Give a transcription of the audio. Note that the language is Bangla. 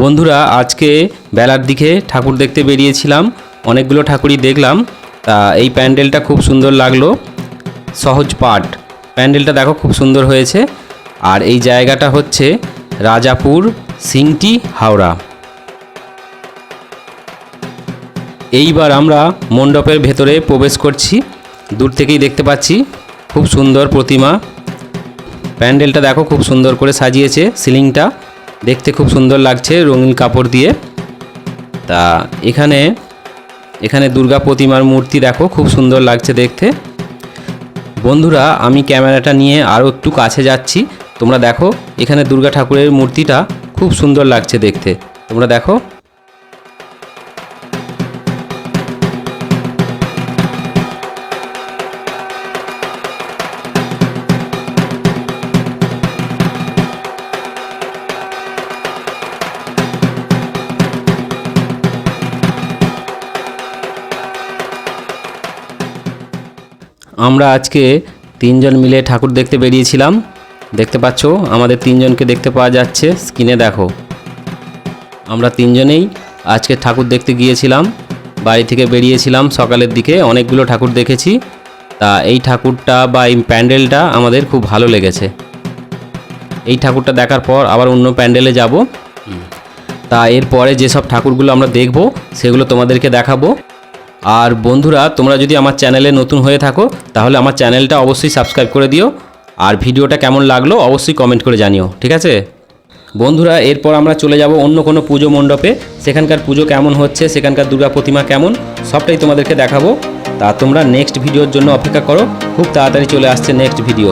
বন্ধুরা, আজকে বেলার দিকে ঠাকুর দেখতে বেরিয়েছিলাম। অনেকগুলো ঠাকুরই দেখলাম। তা এই প্যান্ডেলটা খুব সুন্দর লাগল। সহজ পাট প্যান্ডেলটা দেখো খুব সুন্দর হয়েছে। আর এই জায়গাটা হচ্ছে রাজাপুর সিংটি হাওড়া। এইবার আমরা মণ্ডপের ভেতরে প্রবেশ করছি। দূর থেকেই দেখতে পাচ্ছি খুব সুন্দর প্রতিমা। প্যান্ডেলটা দেখো খুব সুন্দর করে সাজিয়েছে সিলিংটা। দেখতে খুব সুন্দর লাগছে রঙিন কাপড় দিয়ে। তা এখানে এখানে দুর্গা প্রতিমার মূর্তি দেখো, খুব সুন্দর লাগছে দেখতে। বন্ধুরা, আমি ক্যামেরাটা নিয়ে আরও একটু কাছে যাচ্ছি। তোমরা দেখো, এখানে দুর্গা ঠাকুরের মূর্তিটা খুব সুন্দর লাগছে দেখতে। তোমরা দেখো আমরা আজকে তিনজন মিলে ঠাকুর দেখতে বেরিয়েছিলাম। দেখতে পাচ্ছ, আমাদের তিনজনকে দেখতে পাওয়া যাচ্ছে। স্ক্রিনে দেখো। আমরা তিনজনেই আজকে ঠাকুর দেখতে গিয়েছিলাম। বাড়ি থেকে বেরিয়েছিলাম সকালের দিকে। অনেকগুলো ঠাকুর দেখেছি। তা এই ঠাকুরটা বা এই প্যান্ডেলটা আমাদের খুব ভালো লেগেছে। এই ঠাকুরটা দেখার পর আবার অন্য প্যান্ডেলে যাব। তা এরপরে যেসব ঠাকুরগুলো আমরা দেখব, সেগুলো তোমাদেরকে দেখাবো। আর বন্ধুরা, তোমরা যদি আমার চ্যানেলে নতুন হয়ে থাকো, তাহলে আমার চ্যানেলটা অবশ্যই সাবস্ক্রাইব করে দিও। আর ভিডিওটা কেমন লাগল, অবশ্যই কমেন্ট করে জানিও, ঠিক আছে? বন্ধুরা, এরপর আমরা চলে যাব অন্য কোনো পুজো মণ্ডপে। সেখানকার পুজো কেমন হচ্ছে, সেখানকার দুর্গা প্রতিমা কেমন, সবটাই তোমাদেরকে দেখাবো। তা তোমরা নেক্সট ভিডিওর জন্য অপেক্ষা করো, খুব তাড়াতাড়ি চলে আসছে নেক্সট ভিডিও